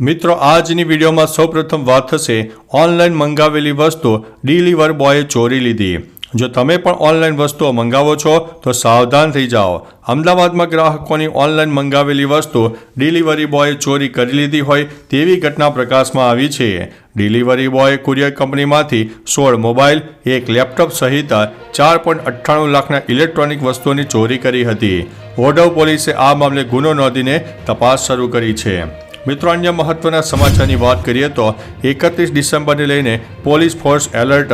મિત્રો, આજની વિડીયોમાં સૌપ્રથમ વાત થશે ઓનલાઈન મંગાવેલી વસ્તુ ડિલિવર બોયે ચોરી લીધી. જો તમે પણ ઓનલાઈન વસ્તુઓ મંગાવો છો, તો સાવધાન થઈ જાઓ. અમદાવાદમાં ગ્રાહકોની ઓનલાઈન મંગાવેલી વસ્તુ ડિલિવરી બોયે ચોરી કરી લીધી હોય તેવી ઘટના પ્રકાશમાં આવી છે. ડિલિવરી બોયે કુરિયર કંપનીમાંથી સોળ મોબાઈલ, એક લેપટોપ સહિત ચાર પોઈન્ટ અઠ્ઠાણું લાખના ઇલેક્ટ્રોનિક વસ્તુઓની ચોરી કરી હતી. ઓડવ પોલીસે આ મામલે ગુનો નોંધીને તપાસ શરૂ કરી છે. મિત્રો, અન્ય મહત્વના સમાચારની વાત કરીએ તો એકત્રીસ ડિસેમ્બરને લઈને પોલીસ ફોર્સ એલર્ટ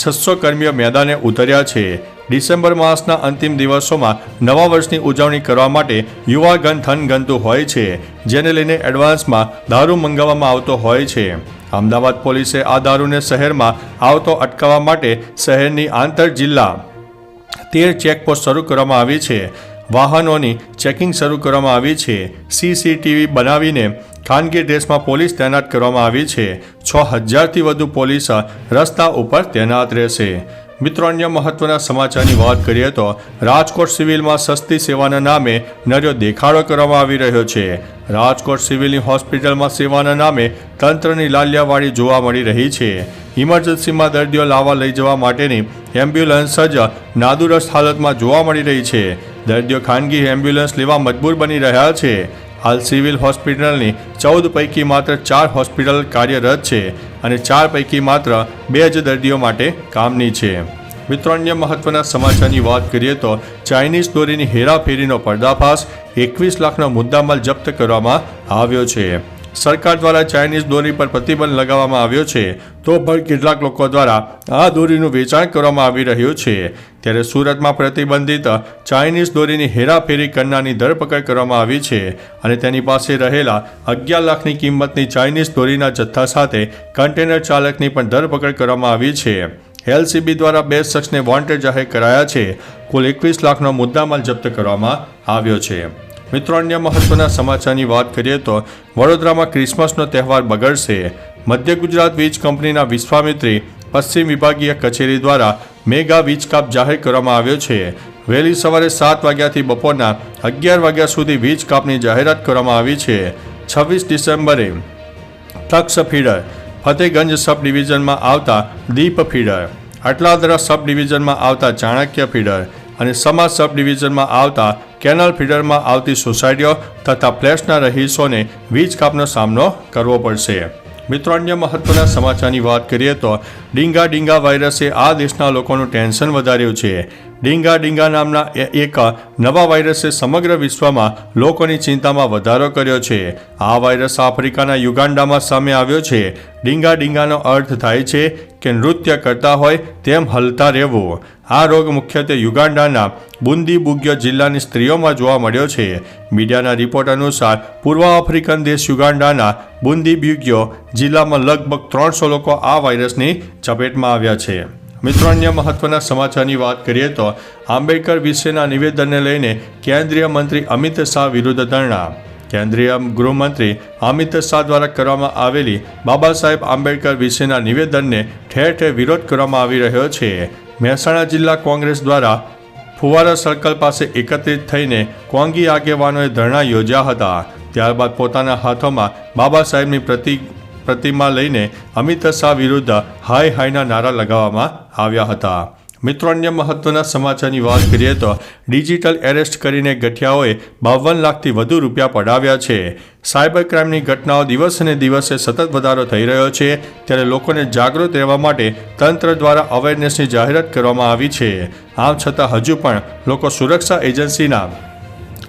છસો કર્મીઓ મેદાને ઉતર્યા છે. ડિસેમ્બર માસના અંતિમ દિવસોમાં નવા વર્ષની ઉજવણી કરવા માટે યુવા ગન થન ગનતું હોય છે, જેને લઈને એડવાન્સમાં દારૂ મંગાવવામાં આવતો હોય છે. અમદાવાદ પોલીસે આ દારૂને શહેરમાં આવતો અટકાવવા માટે શહેરની આંતર જિલ્લા તેર ચેકપોસ્ટ શરૂ કરવામાં આવી છે. વાહનોની ચેકિંગ શરૂ કરવામાં આવી છે. સીસીટીવી બનાવીને ખાનગી ડ્રેસમાં પોલીસ તૈનાત કરવામાં આવી છે. છ હજારથી વધુ પોલીસ રસ્તા ઉપર તૈનાત રહેશે. મિત્રો, અન્ય મહત્વના સમાચારની વાત કરીએ તો રાજકોટ સિવિલમાં સસ્તી સેવાના નામે નર્યો દેખાડો કરવામાં આવી રહ્યો છે. રાજકોટ સિવિલની હોસ્પિટલમાં સેવાના નામે તંત્રની લાલ્યાવાળી જોવા મળી રહી છે. ઇમરજન્સીમાં દર્દીઓ લાવવા લઈ જવા માટેની એમ્બ્યુલન્સ જ નાદુરસ્ત હાલતમાં જોવા મળી રહી છે. દર્દીઓ ખાનગી એમ્બ્યુલન્સ લેવા મજબૂર બની રહ્યા છે. હાલ સિવિલ હોસ્પિટલની ચૌદ પૈકી માત્ર ચાર હોસ્પિટલ કાર્યરત છે અને ચાર પૈકી માત્ર બે જ દર્દીઓ માટે કામની છે. મિત્રો, અન્ય મહત્વના સમાચારની વાત કરીએ તો ચાઇનીઝ દોરીની હેરાફેરીનો પર્દાફાશ એકવીસ લાખનો મુદ્દામાલ જપ્ત કરવામાં આવ્યો છે. સરકાર દ્વારા ચાઇનીઝ દોરી પર પ્રતિબંધ લગાવવામાં આવ્યો છે, તો પણ કેટલાક લોકો દ્વારા આ દોરીનું વેચાણ કરવામાં આવી રહ્યું છે. ત્યારે સુરતમાં પ્રતિબંધિત ચાઇનીઝ દોરીની હેરાફેરી કરનારની ધરપકડ કરવામાં આવી છે અને તેની પાસે રહેલા અગિયાર લાખની કિંમતની ચાઇનીઝ દોરીના જથ્થા સાથે કન્ટેનર ચાલકની પણ ધરપકડ કરવામાં આવી છે. એલસીબી દ્વારા બે શખ્સને વોન્ટેડ જાહેર કરાયા છે. કુલ એકવીસ લાખનો મુદ્દામાલ જપ્ત કરવામાં આવ્યો છે. મિત્રો, અન્ય મહત્વના સમાચારની વાત કરીએ તો વડોદરામાં ક્રિસમસનો તહેવાર બગડશે. મધ્ય ગુજરાત વીજ કંપનીના વિશ્વામિત્રી પશ્ચિમ વિભાગીય કચેરી દ્વારા મેગા વીજ કાપ જાહેર કરવામાં આવ્યો છે. વહેલી સવારે સાત વાગ્યાથી બપોરના અગિયાર વાગ્યા સુધી વીજ કાપની જાહેરાત કરવામાં આવી છે. છવ્વીસ ડિસેમ્બરે તક્ષ ફીડર, ફતેગંજ સબ ડિવિઝનમાં આવતા દીપ ફીડર અટલાદરા સબ ડિવિઝનમાં આવતા ચાણક્ય ફીડર અને સમાજ સબ ડિવિઝનમાં આવતા કેનલ ફીડરમાં આવતી સોસાયટીઓ તથા ફ્લેટ્સના રહીશોને વીજ કાપનો સામનો કરવો પડશે. મિત્રો, અન્ય મહત્વના સમાચારની વાત કરીએ તો ડીંગા ડીંગા વાયરસે આ દેશના લોકોનું ટેન્શન વધાર્યું છે. ડીંગા ડીંગા નામના એક નવા વાયરસે સમગ્ર વિશ્વમાં લોકોની ચિંતામાં વધારો કર્યો છે. આ વાયરસ આફ્રિકાના યુગાન્ડામાં સામે આવ્યો છે. ડીંગા ડીંગાનો અર્થ થાય છે કે નૃત્ય કરતા હોય તેમ હલતા રહેવું. આ રોગ મુખ્યત્વે યુગાન્ડાના બુંદી બુગ્યો જિલ્લાની સ્ત્રીઓમાં જોવા મળ્યો છે. મીડિયાના રિપોર્ટ અનુસાર, પૂર્વ આફ્રિકન દેશ યુગાન્ડાના બુંદી બુગ્યો જિલ્લામાં લગભગ ત્રણસો લોકો આ વાયરસની ચપેટમાં આવ્યા છે. મિત્રો, અન્ય મહત્વના સમાચારની વાત કરીએ તો આંબેડકર વિશેના નિવેદનને લઈને કેન્દ્રીય મંત્રી અમિત શાહ વિરુદ્ધ ધરણા. કેન્દ્રીય ગૃહમંત્રી અમિત શાહ દ્વારા કરવામાં આવેલી બાબા સાહેબ આંબેડકર વિશેના નિવેદનને ઠેર ઠેર વિરોધ કરવામાં આવી રહ્યો છે. મહેસાણા જિલ્લા કોંગ્રેસ દ્વારા ફુવારા સર્કલ પાસે એકત્રિત થઈને કોંગી આગેવાનોએ ધરણા યોજ્યા હતા. ત્યારબાદ પોતાના હાથોમાં બાબા સાહેબની પ્રતિ પ્રતિમા લઈને અમિત શાહ વિરુદ્ધ હાય હાયના નારા લગાવવામાં આવ્યા હતા. મિત્રો, અન્ય મહત્વના સમાચારની વાત કરીએ તો ડિજિટલ એરેસ્ટ કરીને ગઠિયાઓએ બાવન લાખથી વધુ રૂપિયા પડાવ્યા છે. સાયબર ક્રાઇમની ઘટનાઓ દિવસે દિવસે સતત વધારો થઈ રહ્યો છે. ત્યારે લોકોને જાગૃત રહેવા માટે તંત્ર દ્વારા અવેરનેસની જાહેરાત કરવામાં આવી છે. આમ છતાં હજુ પણ લોકો સુરક્ષા એજન્સીના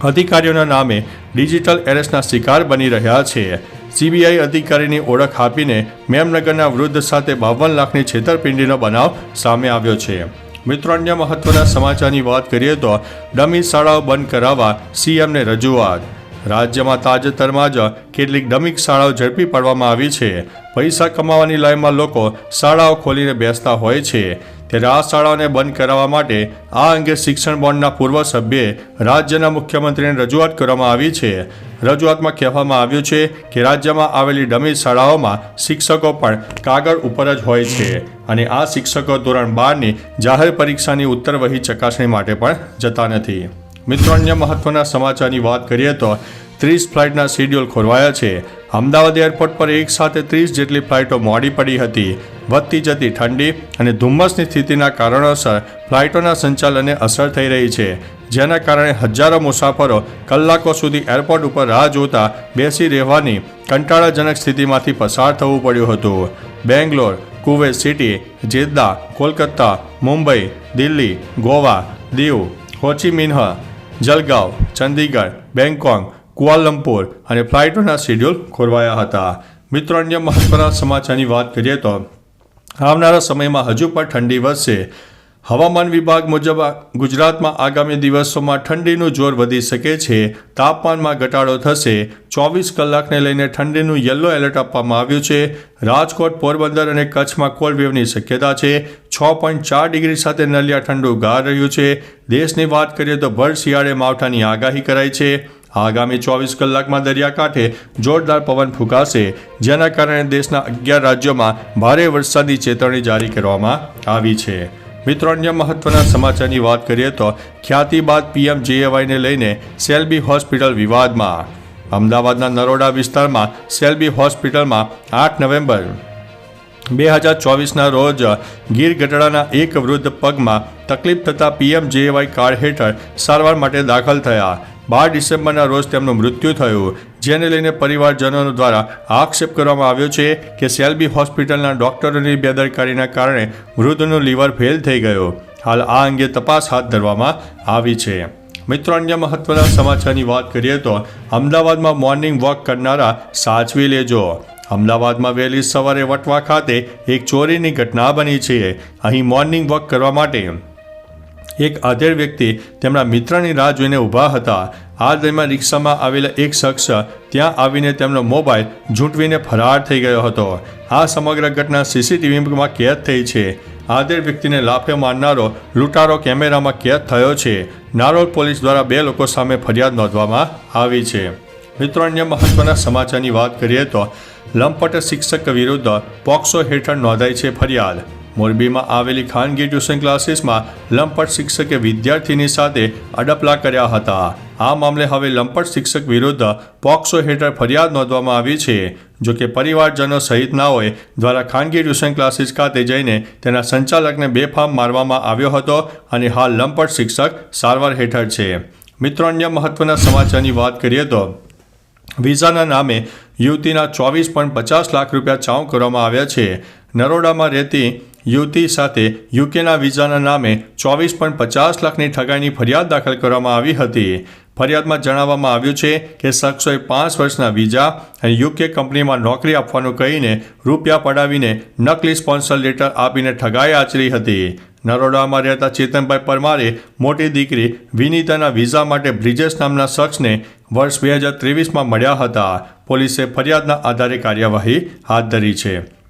અધિકારીઓના નામે ડિજિટલ એરેસ્ટના શિકાર બની રહ્યા છે. સીબીઆઈ અધિકારીની ઓળખ આપીને મેમનગરના વૃદ્ધ સાથે બાવન લાખની છેતરપિંડીનો બનાવ સામે આવ્યો છે. મિત્રો, અન્ય મહત્વના સમાચારની વાત કરીએ તો ડમી શાળાઓ બંધ કરાવવા સીએમને રજૂઆત. રાજ્યમાં તાજેતરમાં જ કેટલીક ડમિક શાળાઓ ઝડપી પાડવામાં આવી છે. પૈસા કમાવાની લાઈનમાં લોકો શાળાઓ ખોલીને બેસતા હોય છે. ત્યારે આ શાળાઓને બંધ કરાવવા માટે આ અંગે શિક્ષણ બોર્ડના પૂર્વ સભ્યે રાજ્યના મુખ્યમંત્રીને રજૂઆત કરવામાં આવી છે. રજૂઆતમાં કહેવામાં આવ્યું છે કે રાજ્યમાં આવેલી ડમી શાળાઓમાં શિક્ષકો પણ કાગળ ઉપર જ હોય છે અને આ શિક્ષકો ધોરણ બારની જાહેર પરીક્ષાની ઉત્તર વહી ચકાસણી માટે પણ જતા નથી. મિત્રો, અન્ય મહત્વના સમાચારની વાત કરીએ તો ત્રીસ ફ્લાઇટના શેડ્યુલ ખોરવાયા છે. અમદાવાદ એરપોર્ટ પર એક સાથે ત્રીસ જેટલી ફ્લાઇટો મોડી પડી હતી. વધતી જતી ઠંડી અને ધુમ્મસની સ્થિતિના કારણોસર ફ્લાઇટોના સંચાલનને અસર થઈ રહી છે. જેના કારણે હજારો મુસાફરો કલાકો સુધી એરપોર્ટ ઉપર રાહ જોતા બેસી રહેવાની કંટાળાજનક સ્થિતિમાંથી પસાર થવું પડ્યું હતું. Bangalore, Kuwait city, Jeddah, Kolkata, Mumbai, Delhi, Goa, Diu Ho Chi Minh Jalgaon, Chandigarh Bangkok Kuala Lumpur અને ફ્લાઇટોના શેડ્યુલ ખોરવાયા હતા. મિત્રો, અન્ય મહત્વના સમાચારની વાત કરીએ તો આવનારા સમયમાં હજુ પણ ઠંડી વધશે. હવામાન વિભાગ મુજબ ગુજરાતમાં આગામી દિવસોમાં ઠંડીનું જોર વધી શકે છે. તાપમાનમાં ઘટાડો થશે. ચોવીસ કલાકને લઈને ઠંડીનું યલો એલર્ટ આપવામાં આવ્યું છે. રાજકોટ, પોરબંદર અને કચ્છમાં કોલ્ડ વેવની શક્યતા છે. છ પોઈન્ટ ચાર ડિગ્રી સાથે નલિયા ઠંડુ ગાર રહ્યું છે. દેશની વાત કરીએ તો ભર શિયાળે માવઠાની આગાહી કરાઈ છે. આગામી ચોવીસ કલાકમાં દરિયાકાંઠે જોરદાર પવન ફૂંકાશે, જેના કારણે દેશના અગિયાર રાજ્યોમાં ભારે વરસાદની ચેતવણી જારી કરવામાં આવી છે. મિત્રો, અન્ય મહત્વના સમાચારની વાત કરીએ તો ખ્યાતિ બાદ પીએમ જેએવાયને લઈને સેલ્બી હોસ્પિટલ વિવાદમાં. અમદાવાદના નરોડા વિસ્તારમાં સેલ્બી હોસ્પિટલમાં આઠ નવેમ્બર બે હજાર ચોવીસના રોજ ગીર ગઢડાના એક વૃદ્ધ પગમાં તકલીફ થતાં પીએમ જેએવાય કાર્ડ હેઠળ સારવાર માટે દાખલ થયા. બાર ડિસેમ્બરના રોજ તેમનું મૃત્યુ થયું. જેને લઈને પરિવારજનો દ્વારા આક્ષેપ કરવામાં આવ્યો છે કે સેલ્બી હોસ્પિટલના ડોક્ટરોની બેદરકારીના કારણે વૃદ્ધનું લીવર ફેલ થઈ ગયો. હાલ આ અંગે તપાસ હાથ ધરવામાં આવી છે. મિત્રો, અન્ય મહત્વના સમાચારની વાત કરીએ તો અમદાવાદમાં મોર્નિંગ વોક કરનારા સાચવી લેજો. અમદાવાદમાં વહેલી સવારે વટવા ખાતે એક ચોરીની ઘટના બની છે. અહીં મોર્નિંગ વોક કરવા માટે એક આધેડ વ્યક્તિ તેમના મિત્રની રાહ જોઈને ઊભા હતા. આ દરમિયાન રિક્ષામાં આવેલા એક શખ્સ ત્યાં આવીને તેમનો મોબાઈલ ઝૂંટવીને ફરાર થઈ ગયો હતો. આ સમગ્ર ઘટના સીસીટીવીમાં કેદ થઈ છે. આધેડ વ્યક્તિને લાફે મારનારો, લૂંટારો કેમેરામાં કેદ થયો છે. નારોલ પોલીસ દ્વારા બે લોકો સામે ફરિયાદ નોંધવામાં આવી છે. મિત્રો, અન્ય મહત્વના સમાચારની વાત કરીએ તો લંપટ શિક્ષક વિરુદ્ધ પોક્સો હેઠળ નોંધાઈ છે ફરિયાદ. મોરબીમાં આવેલી ખાનગી ટ્યુશન ક્લાસીસમાં લંપટ શિક્ષકે વિદ્યાર્થીની સાથે અડપલા કર્યા હતા. આ મામલે હવે લંપટ શિક્ષક વિરુદ્ધ પોક્સો હેઠળ ફરિયાદ નોંધવામાં આવી છે. જો કે પરિવારજનો સહિતનાઓએ દ્વારા ખાનગી ટ્યુશન ક્લાસીસ ખાતે જઈને તેના સંચાલકને બેફામ મારવામાં આવ્યો હતો અને હાલ લંપટ શિક્ષક સારવાર હેઠળ છે. મિત્રો, અન્ય મહત્વના સમાચારની વાત કરીએ તો વિઝાના નામે યુવતીના ચોવીસ પોઈન્ટ પચાસ લાખ રૂપિયા ચાઉ કરવામાં આવ્યા છે. નરોડામાં રહેતી યુવતી સાથે યુકેના વિઝાના નામે ચોવીસ પોઈન્ટ પચાસ લાખની ઠગાઈની ફરિયાદ દાખલ કરવામાં આવી હતી. ફરિયાદમાં જણાવવામાં આવ્યું છે કે શખ્સોએ પાંચ વર્ષના વિઝા અને યુકે કંપનીમાં નોકરી આપવાનું કહીને રૂપિયા પડાવીને નકલી સ્પોન્સર લેટર આપીને ઠગાઈ આચરી હતી. નરોડામાં રહેતા ચેતનભાઈ પરમારે મોટી દીકરી વિનીતાના વિઝા માટે બ્રિજેશ નામના શખ્સને વર્ષ બે હજાર ત્રેવીસમાં મળ્યા હતા. પોલીસે ફરિયાદના આધારે કાર્યવાહી હાથ ધરી છે.